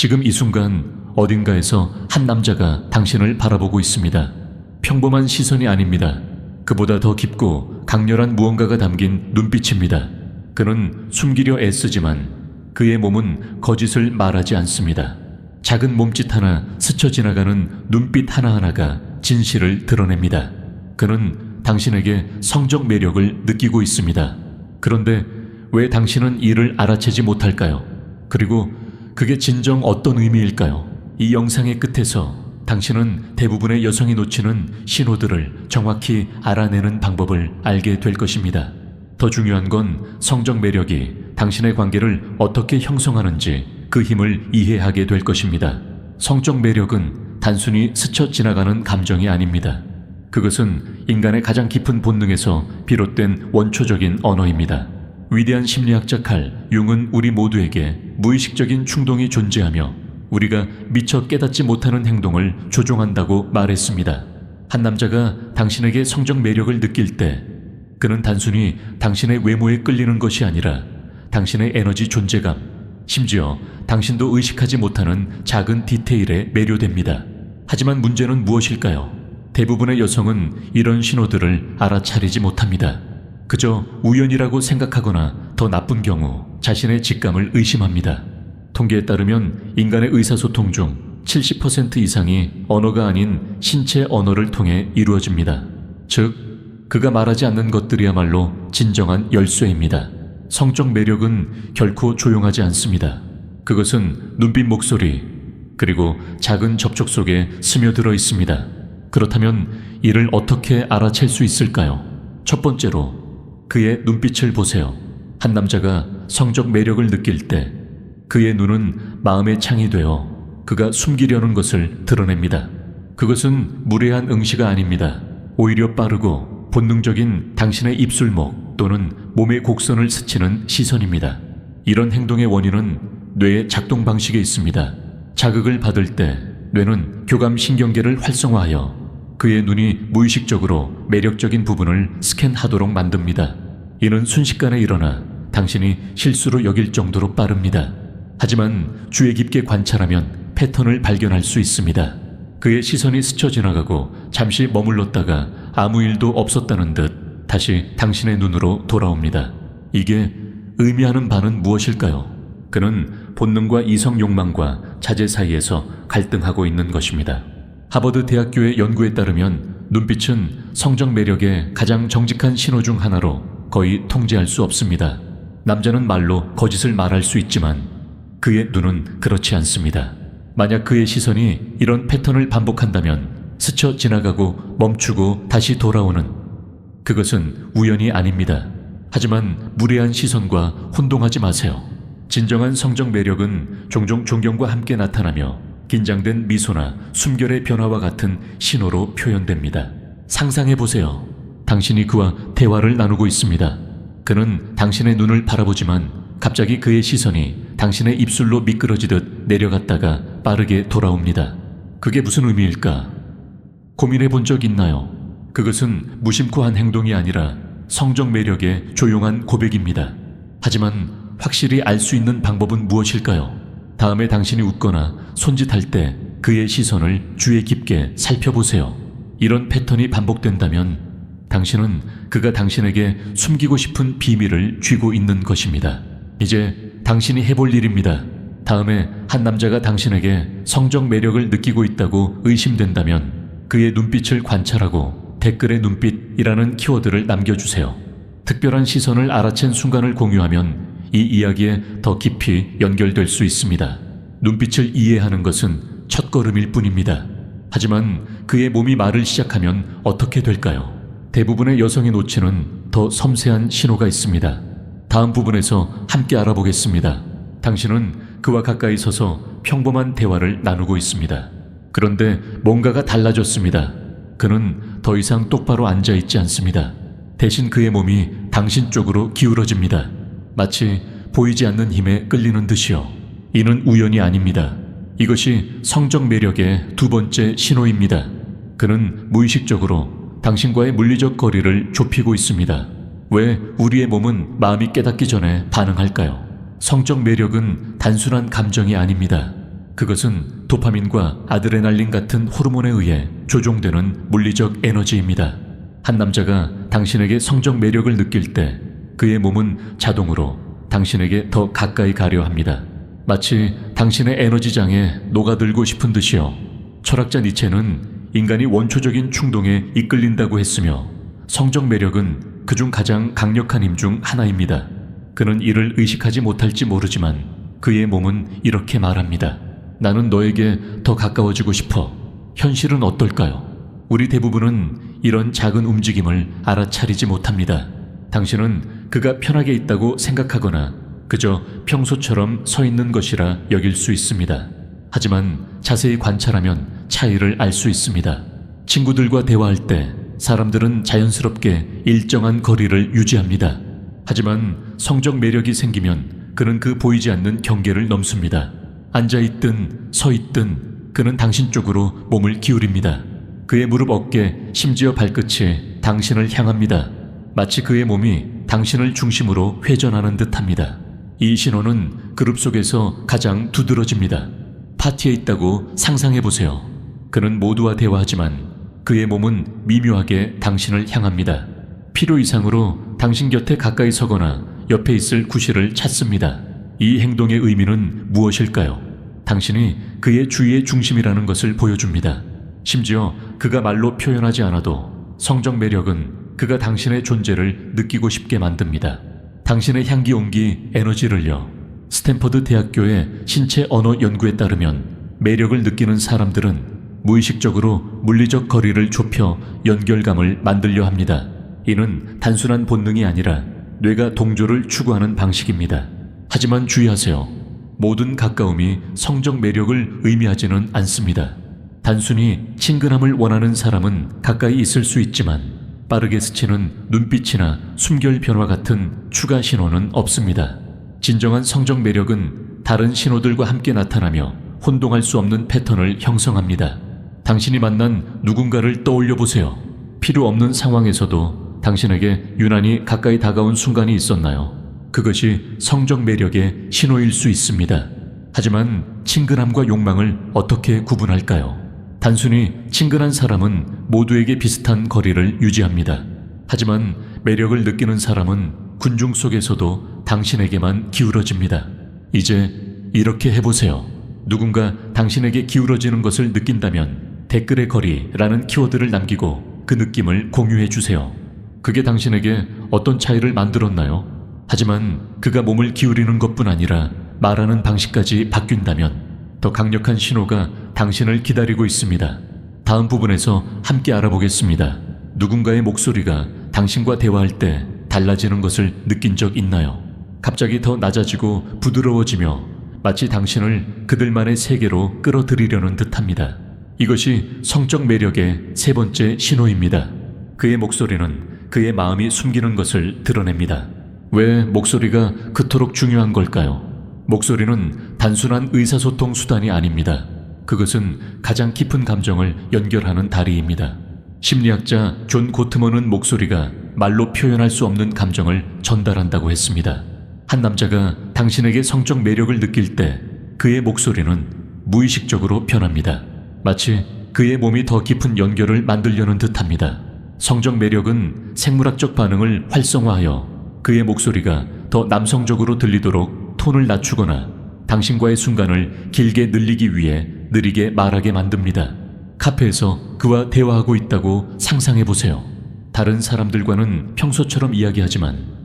지금 이 순간 어딘가에서 한 남자가 당신을 바라보고 있습니다. 평범한 시선이 아닙니다. 그보다 더 깊고 강렬한 무언가가 담긴 눈빛입니다. 그는 숨기려 애쓰지만 그의 몸은 거짓을 말하지 않습니다. 작은 몸짓 하나 스쳐 지나가는 눈빛 하나하나가 진실을 드러냅니다. 그는 당신에게 성적 매력을 느끼고 있습니다. 그런데 왜 당신은 이를 알아채지 못할까요? 그리고 그게 진정 어떤 의미일까요? 이 영상의 끝에서 당신은 대부분의 여성이 놓치는 신호들을 정확히 알아내는 방법을 알게 될 것입니다. 더 중요한 건 성적 매력이 당신의 관계를 어떻게 형성하는지 그 힘을 이해하게 될 것입니다. 성적 매력은 단순히 스쳐 지나가는 감정이 아닙니다. 그것은 인간의 가장 깊은 본능에서 비롯된 원초적인 언어입니다. 위대한 심리학자 칼 융은 우리 모두에게 무의식적인 충동이 존재하며 우리가 미처 깨닫지 못하는 행동을 조종한다고 말했습니다. 한 남자가 당신에게 성적 매력을 느낄 때 그는 단순히 당신의 외모에 끌리는 것이 아니라 당신의 에너지 존재감, 심지어 당신도 의식하지 못하는 작은 디테일에 매료됩니다. 하지만 문제는 무엇일까요? 대부분의 여성은 이런 신호들을 알아차리지 못합니다. 그저 우연이라고 생각하거나 더 나쁜 경우 자신의 직감을 의심합니다. 통계에 따르면 인간의 의사소통 중 70% 이상이 언어가 아닌 신체 언어를 통해 이루어집니다. 즉, 그가 말하지 않는 것들이야말로 진정한 열쇠입니다. 성적 매력은 결코 조용하지 않습니다. 그것은 눈빛 목소리, 그리고 작은 접촉 속에 스며들어 있습니다. 그렇다면 이를 어떻게 알아챌 수 있을까요? 첫 번째로 그의 눈빛을 보세요. 한 남자가 성적 매력을 느낄 때 그의 눈은 마음의 창이 되어 그가 숨기려는 것을 드러냅니다. 그것은 무례한 응시가 아닙니다. 오히려 빠르고 본능적인 당신의 입술목 또는 몸의 곡선을 스치는 시선입니다. 이런 행동의 원인은 뇌의 작동 방식에 있습니다. 자극을 받을 때 뇌는 교감 신경계를 활성화하여 그의 눈이 무의식적으로 매력적인 부분을 스캔하도록 만듭니다. 이는 순식간에 일어나 당신이 실수로 여길 정도로 빠릅니다. 하지만 주의 깊게 관찰하면 패턴을 발견할 수 있습니다. 그의 시선이 스쳐 지나가고 잠시 머물렀다가 아무 일도 없었다는 듯 다시 당신의 눈으로 돌아옵니다. 이게 의미하는 바는 무엇일까요? 그는 본능과 이성 욕망과 자제 사이에서 갈등하고 있는 것입니다. 하버드 대학교의 연구에 따르면 눈빛은 성적 매력의 가장 정직한 신호 중 하나로 거의 통제할 수 없습니다. 남자는 말로 거짓을 말할 수 있지만 그의 눈은 그렇지 않습니다. 만약 그의 시선이 이런 패턴을 반복한다면 스쳐 지나가고 멈추고 다시 돌아오는 그것은 우연이 아닙니다. 하지만 무례한 시선과 혼동하지 마세요. 진정한 성적 매력은 종종 존경과 함께 나타나며 긴장된 미소나 숨결의 변화와 같은 신호로 표현됩니다. 상상해 보세요. 당신이 그와 대화를 나누고 있습니다. 그는 당신의 눈을 바라보지만 갑자기 그의 시선이 당신의 입술로 미끄러지듯 내려갔다가 빠르게 돌아옵니다. 그게 무슨 의미일까? 고민해 본 적 있나요? 그것은 무심코 한 행동이 아니라 성적 매력의 조용한 고백입니다. 하지만 확실히 알 수 있는 방법은 무엇일까요? 다음에 당신이 웃거나 손짓할 때 그의 시선을 주의 깊게 살펴보세요. 이런 패턴이 반복된다면 당신은 그가 당신에게 숨기고 싶은 비밀을 쥐고 있는 것입니다. 이제 당신이 해볼 일입니다. 다음에 한 남자가 당신에게 성적 매력을 느끼고 있다고 의심된다면 그의 눈빛을 관찰하고 댓글에 눈빛이라는 키워드를 남겨주세요. 특별한 시선을 알아챈 순간을 공유하면 이 이야기에 더 깊이 연결될 수 있습니다. 눈빛을 이해하는 것은 첫걸음일 뿐입니다. 하지만 그의 몸이 말을 시작하면 어떻게 될까요? 대부분의 여성이 놓치는 더 섬세한 신호가 있습니다. 다음 부분에서 함께 알아보겠습니다. 당신은 그와 가까이 서서 평범한 대화를 나누고 있습니다. 그런데 뭔가가 달라졌습니다. 그는 더 이상 똑바로 앉아 있지 않습니다. 대신 그의 몸이 당신 쪽으로 기울어집니다. 마치 보이지 않는 힘에 끌리는 듯이요. 이는 우연이 아닙니다. 이것이 성적 매력의 두 번째 신호입니다. 그는 무의식적으로 당신과의 물리적 거리를 좁히고 있습니다. 왜 우리의 몸은 마음이 깨닫기 전에 반응할까요? 성적 매력은 단순한 감정이 아닙니다. 그것은 도파민과 아드레날린 같은 호르몬에 의해 조종되는 물리적 에너지입니다. 한 남자가 당신에게 성적 매력을 느낄 때 그의 몸은 자동으로 당신에게 더 가까이 가려 합니다. 마치 당신의 에너지장에 녹아들고 싶은 듯이요. 철학자 니체는 인간이 원초적인 충동에 이끌린다고 했으며 성적 매력은 그중 가장 강력한 힘 중 하나입니다. 그는 이를 의식하지 못할지 모르지만 그의 몸은 이렇게 말합니다. 나는 너에게 더 가까워지고 싶어. 현실은 어떨까요? 우리 대부분은 이런 작은 움직임을 알아차리지 못합니다. 당신은 그가 편하게 있다고 생각하거나 그저 평소처럼 서 있는 것이라 여길 수 있습니다. 하지만 자세히 관찰하면 차이를 알 수 있습니다. 친구들과 대화할 때 사람들은 자연스럽게 일정한 거리를 유지합니다. 하지만 성적 매력이 생기면 그는 그 보이지 않는 경계를 넘습니다. 앉아있든 서 있든 그는 당신 쪽으로 몸을 기울입니다. 그의 무릎 어깨, 심지어 발끝이 당신을 향합니다. 마치 그의 몸이 당신을 중심으로 회전하는 듯 합니다. 이 신호는 그룹 속에서 가장 두드러집니다. 파티에 있다고 상상해 보세요. 그는 모두와 대화하지만 그의 몸은 미묘하게 당신을 향합니다. 필요 이상으로 당신 곁에 가까이 서거나 옆에 있을 구실을 찾습니다. 이 행동의 의미는 무엇일까요? 당신이 그의 주의의 중심이라는 것을 보여줍니다. 심지어 그가 말로 표현하지 않아도 성적 매력은 그가 당신의 존재를 느끼고 싶게 만듭니다. 당신의 향기 옹기 에너지를요. 스탠퍼드 대학교의 신체 언어 연구에 따르면 매력을 느끼는 사람들은 무의식적으로 물리적 거리를 좁혀 연결감을 만들려 합니다. 이는 단순한 본능이 아니라 뇌가 동조를 추구하는 방식입니다. 하지만 주의하세요. 모든 가까움이 성적 매력을 의미하지는 않습니다. 단순히 친근함을 원하는 사람은 가까이 있을 수 있지만 빠르게 스치는 눈빛이나 숨결 변화 같은 추가 신호는 없습니다. 진정한 성적 매력은 다른 신호들과 함께 나타나며 혼동할 수 없는 패턴을 형성합니다. 당신이 만난 누군가를 떠올려 보세요. 필요 없는 상황에서도 당신에게 유난히 가까이 다가온 순간이 있었나요? 그것이 성적 매력의 신호일 수 있습니다. 하지만 친근함과 욕망을 어떻게 구분할까요? 단순히 친근한 사람은 모두에게 비슷한 거리를 유지합니다. 하지만 매력을 느끼는 사람은 군중 속에서도 당신에게만 기울어집니다. 이제 이렇게 해보세요. 누군가 당신에게 기울어지는 것을 느낀다면 댓글의 거리라는 키워드를 남기고 그 느낌을 공유해 주세요. 그게 당신에게 어떤 차이를 만들었나요? 하지만 그가 몸을 기울이는 것뿐 아니라 말하는 방식까지 바뀐다면 더 강력한 신호가 당신을 기다리고 있습니다. 다음 부분에서 함께 알아보겠습니다. 누군가의 목소리가 당신과 대화할 때 달라지는 것을 느낀 적 있나요? 갑자기 더 낮아지고 부드러워지며 마치 당신을 그들만의 세계로 끌어들이려는 듯합니다. 이것이 성적 매력의 세 번째 신호입니다. 그의 목소리는 그의 마음이 숨기는 것을 드러냅니다. 왜 목소리가 그토록 중요한 걸까요? 목소리는 단순한 의사소통 수단이 아닙니다. 그것은 가장 깊은 감정을 연결하는 다리입니다. 심리학자 존 고트먼은 목소리가 말로 표현할 수 없는 감정을 전달한다고 했습니다. 한 남자가 당신에게 성적 매력을 느낄 때 그의 목소리는 무의식적으로 변합니다. 마치 그의 몸이 더 깊은 연결을 만들려는 듯 합니다. 성적 매력은 생물학적 반응을 활성화하여 그의 목소리가 더 남성적으로 들리도록 톤을 낮추거나 당신과의 순간을 길게 늘리기 위해 느리게 말하게 만듭니다. 카페에서 그와 대화하고 있다고 상상해 보세요. 다른 사람들과는 평소처럼 이야기하지만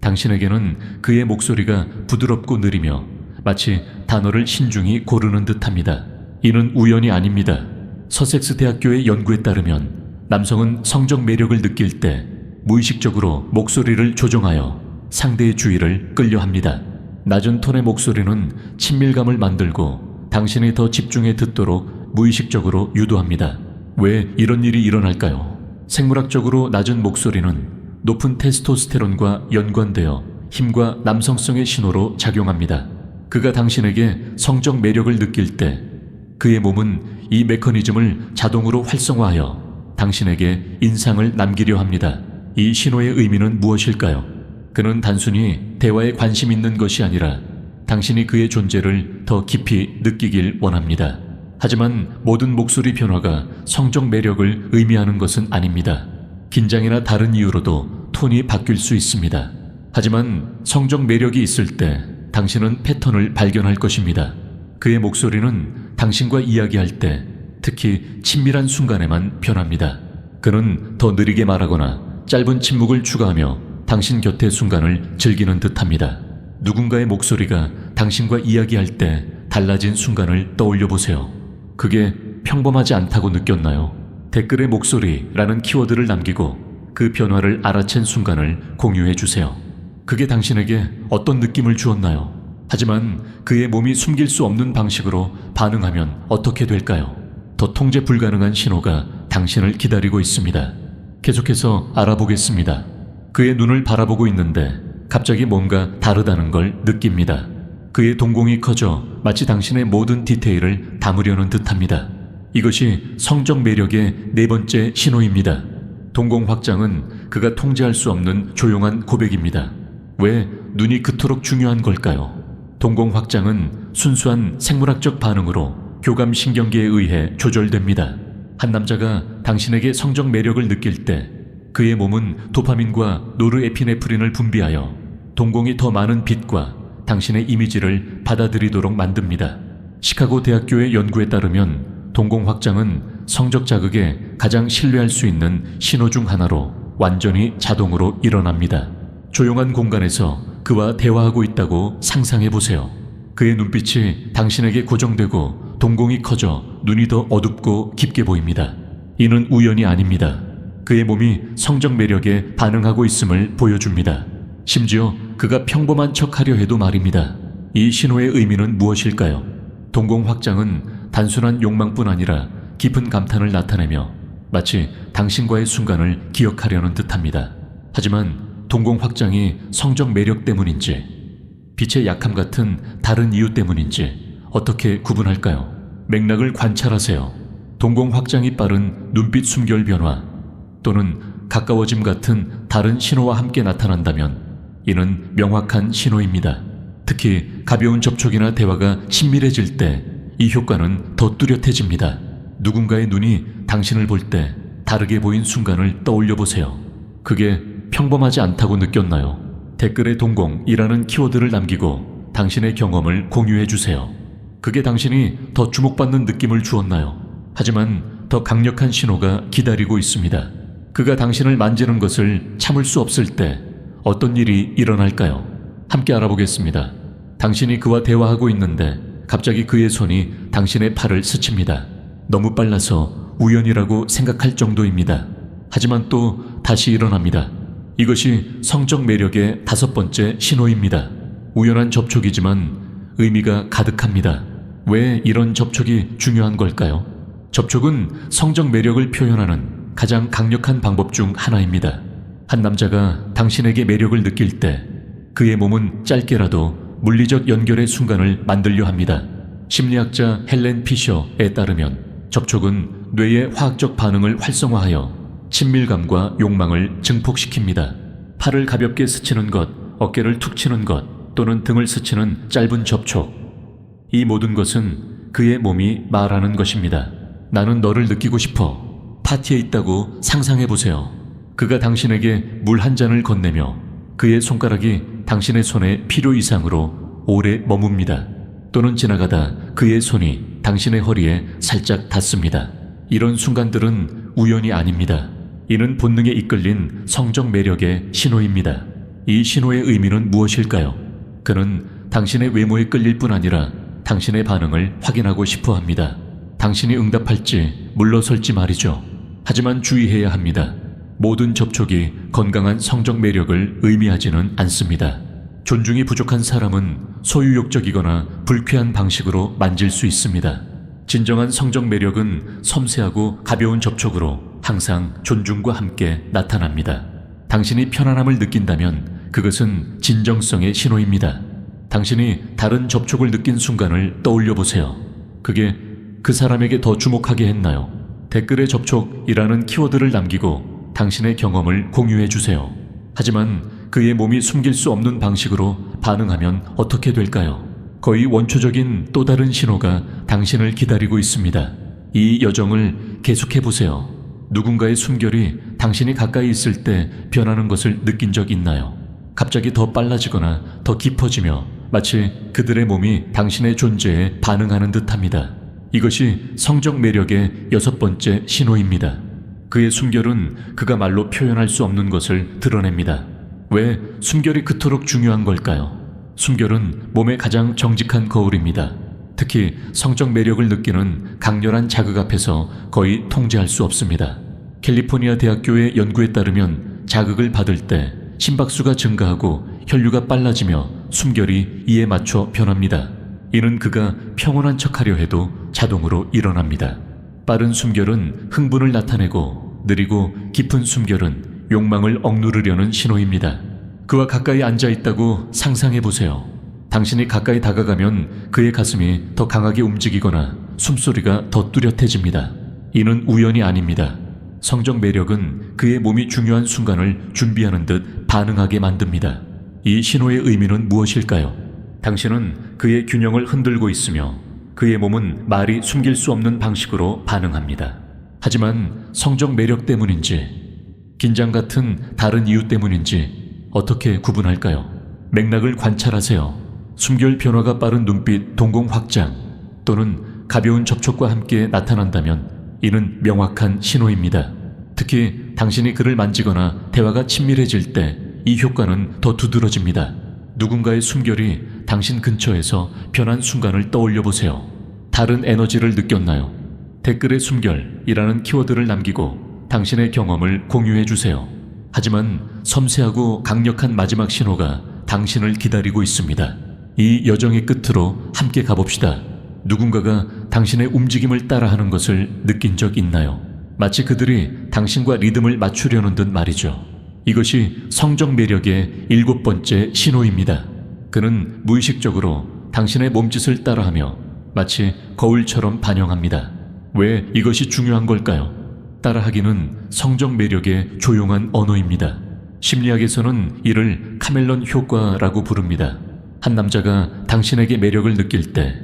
당신에게는 그의 목소리가 부드럽고 느리며 마치 단어를 신중히 고르는 듯합니다. 이는 우연이 아닙니다. 서섹스 대학교의 연구에 따르면 남성은 성적 매력을 느낄 때 무의식적으로 목소리를 조정하여 상대의 주의를 끌려 합니다. 낮은 톤의 목소리는 친밀감을 만들고 당신이 더 집중해 듣도록 무의식적으로 유도합니다. 왜 이런 일이 일어날까요? 생물학적으로 낮은 목소리는 높은 테스토스테론과 연관되어 힘과 남성성의 신호로 작용합니다. 그가 당신에게 성적 매력을 느낄 때 그의 몸은 이 메커니즘을 자동으로 활성화하여 당신에게 인상을 남기려 합니다. 이 신호의 의미는 무엇일까요? 그는 단순히 대화에 관심 있는 것이 아니라 당신이 그의 존재를 더 깊이 느끼길 원합니다. 하지만 모든 목소리 변화가 성적 매력을 의미하는 것은 아닙니다. 긴장이나 다른 이유로도 톤이 바뀔 수 있습니다. 하지만 성적 매력이 있을 때 당신은 패턴을 발견할 것입니다. 그의 목소리는 당신과 이야기할 때 특히 친밀한 순간에만 변합니다. 그는 더 느리게 말하거나 짧은 침묵을 추가하며 당신 곁의 순간을 즐기는 듯 합니다. 누군가의 목소리가 당신과 이야기할 때 달라진 순간을 떠올려 보세요. 그게 평범하지 않다고 느꼈나요? 댓글에 목소리라는 키워드를 남기고 그 변화를 알아챈 순간을 공유해 주세요. 그게 당신에게 어떤 느낌을 주었나요? 하지만 그의 몸이 숨길 수 없는 방식으로 반응하면 어떻게 될까요? 더 통제 불가능한 신호가 당신을 기다리고 있습니다. 계속해서 알아보겠습니다. 그의 눈을 바라보고 있는데 갑자기 뭔가 다르다는 걸 느낍니다. 그의 동공이 커져 마치 당신의 모든 디테일을 담으려는 듯 합니다. 이것이 성적 매력의 네 번째 신호입니다. 동공 확장은 그가 통제할 수 없는 조용한 고백입니다. 왜 눈이 그토록 중요한 걸까요? 동공 확장은 순수한 생물학적 반응으로 교감 신경계에 의해 조절됩니다. 한 남자가 당신에게 성적 매력을 느낄 때 그의 몸은 도파민과 노르에피네프린을 분비하여 동공이 더 많은 빛과 당신의 이미지를 받아들이도록 만듭니다. 시카고 대학교의 연구에 따르면 동공 확장은 성적 자극에 가장 신뢰할 수 있는 신호 중 하나로 완전히 자동으로 일어납니다. 조용한 공간에서 그와 대화하고 있다고 상상해 보세요. 그의 눈빛이 당신에게 고정되고 동공이 커져 눈이 더 어둡고 깊게 보입니다. 이는 우연이 아닙니다. 그의 몸이 성적 매력에 반응하고 있음을 보여줍니다. 심지어 그가 평범한 척 하려 해도 말입니다. 이 신호의 의미는 무엇일까요? 동공 확장은 단순한 욕망뿐 아니라 깊은 감탄을 나타내며 마치 당신과의 순간을 기억하려는 듯합니다. 하지만 동공 확장이 성적 매력 때문인지 빛의 약함 같은 다른 이유 때문인지 어떻게 구분할까요? 맥락을 관찰하세요. 동공 확장이 빠른 눈빛 숨결 변화 또는 가까워짐 같은 다른 신호와 함께 나타난다면 이는 명확한 신호입니다. 특히 가벼운 접촉이나 대화가 친밀해질 때 이 효과는 더 뚜렷해집니다. 누군가의 눈이 당신을 볼 때 다르게 보인 순간을 떠올려 보세요. 그게 평범하지 않다고 느꼈나요? 댓글에 동공이라는 키워드를 남기고 당신의 경험을 공유해 주세요. 그게 당신이 더 주목받는 느낌을 주었나요? 하지만 더 강력한 신호가 기다리고 있습니다. 그가 당신을 만지는 것을 참을 수 없을 때 어떤 일이 일어날까요? 함께 알아보겠습니다. 당신이 그와 대화하고 있는데 갑자기 그의 손이 당신의 팔을 스칩니다. 너무 빨라서 우연이라고 생각할 정도입니다. 하지만 또 다시 일어납니다. 이것이 성적 매력의 다섯 번째 신호입니다. 우연한 접촉이지만 의미가 가득합니다. 왜 이런 접촉이 중요한 걸까요? 접촉은 성적 매력을 표현하는 가장 강력한 방법 중 하나입니다. 한 남자가 당신에게 매력을 느낄 때 그의 몸은 짧게라도 물리적 연결의 순간을 만들려 합니다. 심리학자 헬렌 피셔에 따르면 접촉은 뇌의 화학적 반응을 활성화하여 친밀감과 욕망을 증폭시킵니다. 팔을 가볍게 스치는 것, 어깨를 툭 치는 것, 또는 등을 스치는 짧은 접촉. 이 모든 것은 그의 몸이 말하는 것입니다. 나는 너를 느끼고 싶어. 파티에 있다고 상상해 보세요. 그가 당신에게 물 한 잔을 건네며 그의 손가락이 당신의 손에 필요 이상으로 오래 머뭅니다. 또는 지나가다 그의 손이 당신의 허리에 살짝 닿습니다. 이런 순간들은 우연이 아닙니다. 이는 본능에 이끌린 성적 매력의 신호입니다. 이 신호의 의미는 무엇일까요? 그는 당신의 외모에 끌릴 뿐 아니라 당신의 반응을 확인하고 싶어 합니다. 당신이 응답할지 물러설지 말이죠. 하지만 주의해야 합니다. 모든 접촉이 건강한 성적 매력을 의미하지는 않습니다. 존중이 부족한 사람은 소유욕적이거나 불쾌한 방식으로 만질 수 있습니다. 진정한 성적 매력은 섬세하고 가벼운 접촉으로 항상 존중과 함께 나타납니다. 당신이 편안함을 느낀다면 그것은 진정성의 신호입니다. 당신이 다른 접촉을 느낀 순간을 떠올려 보세요. 그게 그 사람에게 더 주목하게 했나요? 댓글에 접촉이라는 키워드를 남기고 당신의 경험을 공유해 주세요. 하지만 그의 몸이 숨길 수 없는 방식으로 반응하면 어떻게 될까요? 거의 원초적인 또 다른 신호가 당신을 기다리고 있습니다. 이 여정을 계속해 보세요. 누군가의 숨결이 당신이 가까이 있을 때 변하는 것을 느낀 적 있나요? 갑자기 더 빨라지거나 더 깊어지며 마치 그들의 몸이 당신의 존재에 반응하는 듯 합니다. 이것이 성적 매력의 여섯 번째 신호입니다. 그의 숨결은 그가 말로 표현할 수 없는 것을 드러냅니다. 왜 숨결이 그토록 중요한 걸까요? 숨결은 몸의 가장 정직한 거울입니다. 특히 성적 매력을 느끼는 강렬한 자극 앞에서 거의 통제할 수 없습니다. 캘리포니아 대학교의 연구에 따르면 자극을 받을 때 심박수가 증가하고 혈류가 빨라지며 숨결이 이에 맞춰 변합니다. 이는 그가 평온한 척하려 해도 자동으로 일어납니다. 빠른 숨결은 흥분을 나타내고 느리고 깊은 숨결은 욕망을 억누르려는 신호입니다. 그와 가까이 앉아 있다고 상상해 보세요. 당신이 가까이 다가가면 그의 가슴이 더 강하게 움직이거나 숨소리가 더 뚜렷해집니다. 이는 우연이 아닙니다. 성적 매력은 그의 몸이 중요한 순간을 준비하는 듯 반응하게 만듭니다. 이 신호의 의미는 무엇일까요? 당신은 그의 균형을 흔들고 있으며 그의 몸은 말이 숨길 수 없는 방식으로 반응합니다. 하지만 성적 매력 때문인지, 긴장 같은 다른 이유 때문인지 어떻게 구분할까요? 맥락을 관찰하세요. 숨결 변화가 빠른 눈빛 동공 확장 또는 가벼운 접촉과 함께 나타난다면 이는 명확한 신호입니다. 특히 당신이 그를 만지거나 대화가 친밀해질 때 이 효과는 더 두드러집니다. 누군가의 숨결이 당신 근처에서 변한 순간을 떠올려 보세요. 다른 에너지를 느꼈나요? 댓글에 숨결이라는 키워드를 남기고 당신의 경험을 공유해 주세요. 하지만 섬세하고 강력한 마지막 신호가 당신을 기다리고 있습니다. 이 여정의 끝으로 함께 가봅시다. 누군가가 당신의 움직임을 따라하는 것을 느낀 적 있나요? 마치 그들이 당신과 리듬을 맞추려는 듯 말이죠. 이것이 성적 매력의 일곱 번째 신호입니다. 그는 무의식적으로 당신의 몸짓을 따라하며 마치 거울처럼 반영합니다. 왜 이것이 중요한 걸까요? 따라하기는 성적 매력의 조용한 언어입니다. 심리학에서는 이를 카멜론 효과라고 부릅니다. 한 남자가 당신에게 매력을 느낄 때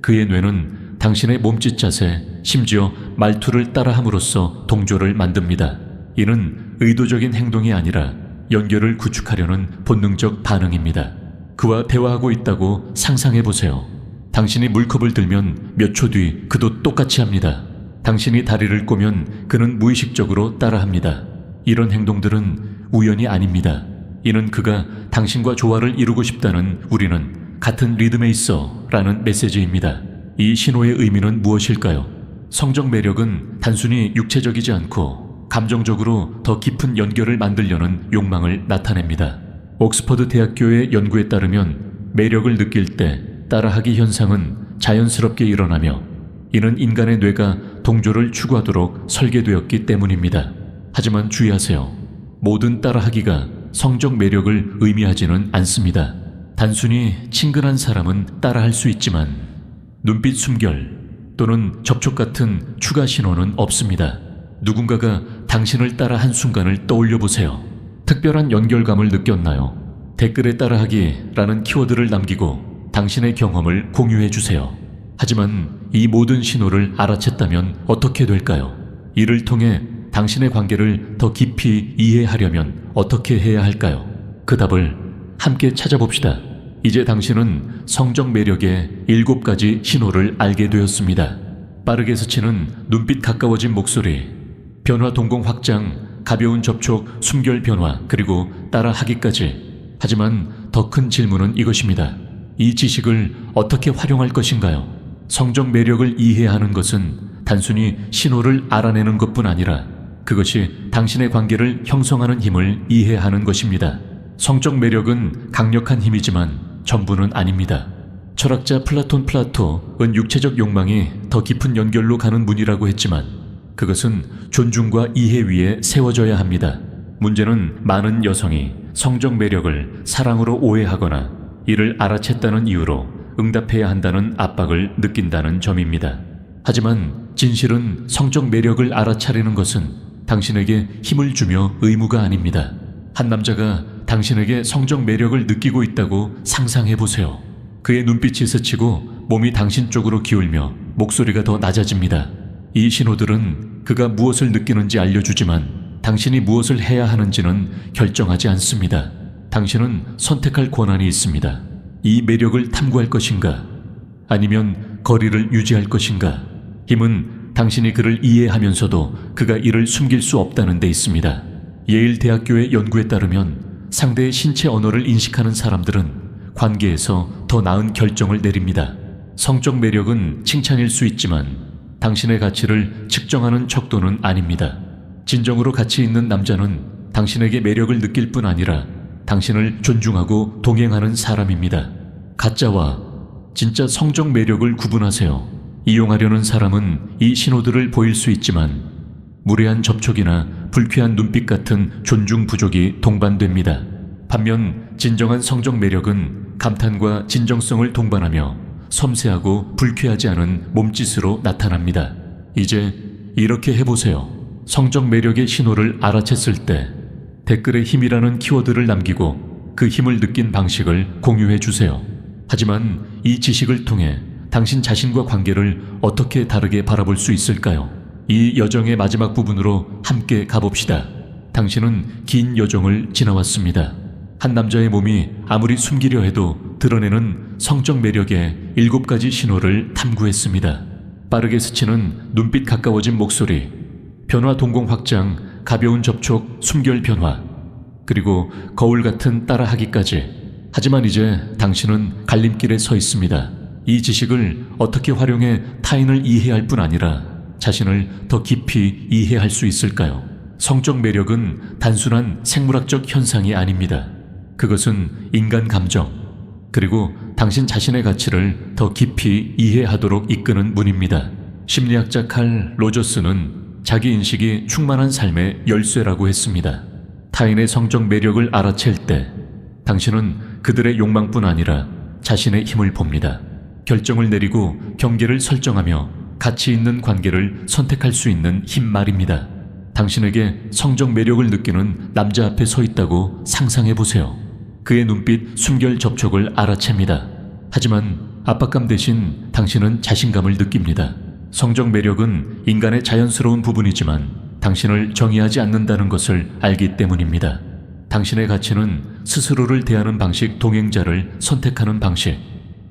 그의 뇌는 당신의 몸짓 자세, 심지어 말투를 따라함으로써 동조를 만듭니다. 이는 의도적인 행동이 아니라 연결을 구축하려는 본능적 반응입니다. 그와 대화하고 있다고 상상해 보세요. 당신이 물컵을 들면 몇 초 뒤 그도 똑같이 합니다. 당신이 다리를 꼬면 그는 무의식적으로 따라합니다. 이런 행동들은 우연이 아닙니다. 이는 그가 당신과 조화를 이루고 싶다는 우리는 같은 리듬에 있어 라는 메시지입니다. 이 신호의 의미는 무엇일까요? 성적 매력은 단순히 육체적이지 않고 감정적으로 더 깊은 연결을 만들려는 욕망을 나타냅니다. 옥스퍼드 대학교의 연구에 따르면 매력을 느낄 때 따라하기 현상은 자연스럽게 일어나며 이는 인간의 뇌가 동조를 추구하도록 설계되었기 때문입니다. 하지만 주의하세요. 모든 따라하기가 성적 매력을 의미하지는 않습니다. 단순히 친근한 사람은 따라할 수 있지만 눈빛 숨결 또는 접촉 같은 추가 신호는 없습니다. 누군가가 당신을 따라 한 순간을 떠올려 보세요. 특별한 연결감을 느꼈나요? 댓글에 따라하기라는 키워드를 남기고 당신의 경험을 공유해 주세요. 하지만 이 모든 신호를 알아챘다면 어떻게 될까요? 이를 통해 당신의 관계를 더 깊이 이해하려면 어떻게 해야 할까요? 그 답을 함께 찾아봅시다. 이제 당신은 성적 매력의 일곱 가지 신호를 알게 되었습니다. 빠르게 스치는 눈빛 가까워진 목소리, 변화 동공 확장, 가벼운 접촉, 숨결 변화, 그리고 따라 하기까지. 하지만 더 큰 질문은 이것입니다. 이 지식을 어떻게 활용할 것인가요? 성적 매력을 이해하는 것은 단순히 신호를 알아내는 것뿐 아니라 그것이 당신의 관계를 형성하는 힘을 이해하는 것입니다. 성적 매력은 강력한 힘이지만 전부는 아닙니다. 철학자 플라톤 플라토은 육체적 욕망이 더 깊은 연결로 가는 문이라고 했지만 그것은 존중과 이해 위에 세워져야 합니다. 문제는 많은 여성이 성적 매력을 사랑으로 오해하거나 이를 알아챘다는 이유로 응답해야 한다는 압박을 느낀다는 점입니다. 하지만 진실은 성적 매력을 알아차리는 것은 당신에게 힘을 주며 의무가 아닙니다. 한 남자가 당신에게 성적 매력을 느끼고 있다고 상상해 보세요. 그의 눈빛이 스치고 몸이 당신 쪽으로 기울며 목소리가 더 낮아집니다. 이 신호들은 그가 무엇을 느끼는지 알려주지만 당신이 무엇을 해야 하는지는 결정하지 않습니다. 당신은 선택할 권한이 있습니다. 이 매력을 탐구할 것인가? 아니면 거리를 유지할 것인가? 힘은 당신이 그를 이해하면서도 그가 이를 숨길 수 없다는 데 있습니다. 예일 대학교의 연구에 따르면 상대의 신체 언어를 인식하는 사람들은 관계에서 더 나은 결정을 내립니다. 성적 매력은 칭찬일 수 있지만 당신의 가치를 측정하는 척도는 아닙니다. 진정으로 가치 있는 남자는 당신에게 매력을 느낄 뿐 아니라 당신을 존중하고 동행하는 사람입니다. 가짜와 진짜 성적 매력을 구분하세요. 이용하려는 사람은 이 신호들을 보일 수 있지만 무례한 접촉이나 불쾌한 눈빛 같은 존중 부족이 동반됩니다. 반면 진정한 성적 매력은 감탄과 진정성을 동반하며 섬세하고 불쾌하지 않은 몸짓으로 나타납니다. 이제 이렇게 해보세요. 성적 매력의 신호를 알아챘을 때 댓글에 힘이라는 키워드를 남기고 그 힘을 느낀 방식을 공유해 주세요. 하지만 이 지식을 통해 당신 자신과 관계를 어떻게 다르게 바라볼 수 있을까요? 이 여정의 마지막 부분으로 함께 가봅시다. 당신은 긴 여정을 지나왔습니다. 한 남자의 몸이 아무리 숨기려 해도 드러내는 성적 매력의 일곱 가지 신호를 탐구했습니다. 빠르게 스치는 눈빛 가까워진 목소리, 변화 동공 확장, 가벼운 접촉, 숨결 변화, 그리고 거울 같은 따라하기까지. 하지만 이제 당신은 갈림길에 서 있습니다. 이 지식을 어떻게 활용해 타인을 이해할 뿐 아니라 자신을 더 깊이 이해할 수 있을까요? 성적 매력은 단순한 생물학적 현상이 아닙니다. 그것은 인간 감정, 그리고 당신 자신의 가치를 더 깊이 이해하도록 이끄는 문입니다. 심리학자 칼 로저스는 자기 인식이 충만한 삶의 열쇠라고 했습니다. 타인의 성적 매력을 알아챌 때 당신은 그들의 욕망뿐 아니라 자신의 힘을 봅니다. 결정을 내리고 경계를 설정하며 가치 있는 관계를 선택할 수 있는 힘 말입니다. 당신에게 성적 매력을 느끼는 남자 앞에 서 있다고 상상해 보세요. 그의 눈빛 숨결 접촉을 알아챕니다. 하지만 압박감 대신 당신은 자신감을 느낍니다. 성적 매력은 인간의 자연스러운 부분이지만 당신을 정의하지 않는다는 것을 알기 때문입니다. 당신의 가치는 스스로를 대하는 방식 동행자를 선택하는 방식,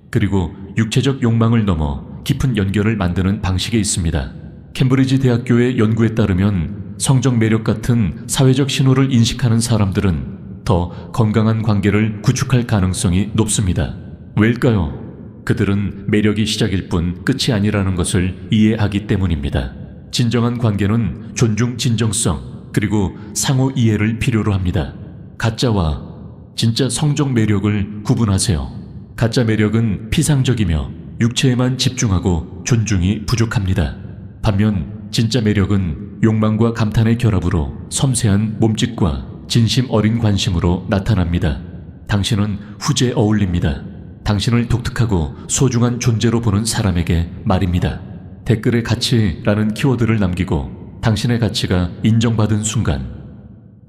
그리고 육체적 욕망을 넘어 깊은 연결을 만드는 방식에 있습니다. 캠브리지 대학교의 연구에 따르면 성적 매력 같은 사회적 신호를 인식하는 사람들은 더 건강한 관계를 구축할 가능성이 높습니다. 왜일까요? 그들은 매력이 시작일 뿐 끝이 아니라는 것을 이해하기 때문입니다. 진정한 관계는 존중 진정성 그리고 상호 이해를 필요로 합니다. 가짜와 진짜 성적 매력을 구분하세요. 가짜 매력은 피상적이며 육체에만 집중하고 존중이 부족합니다. 반면 진짜 매력은 욕망과 감탄의 결합으로 섬세한 몸짓과 진심 어린 관심으로 나타납니다. 당신은 후제에 어울립니다. 당신을 독특하고 소중한 존재로 보는 사람에게 말입니다. 댓글에 가치라는 키워드를 남기고 당신의 가치가 인정받은 순간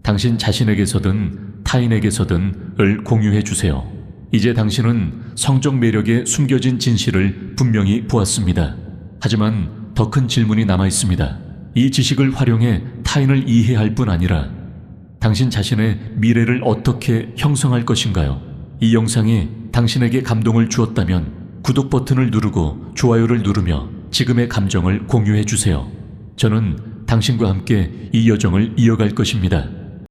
당신 자신에게서든 타인에게서든 을 공유해 주세요. 이제 당신은 성적 매력의 숨겨진 진실을 분명히 보았습니다. 하지만 더 큰 질문이 남아 있습니다. 이 지식을 활용해 타인을 이해할 뿐 아니라 당신 자신의 미래를 어떻게 형성할 것인가요? 이 영상이 당신에게 감동을 주었다면 구독 버튼을 누르고 좋아요를 누르며 지금의 감정을 공유해 주세요. 저는 당신과 함께 이 여정을 이어갈 것입니다.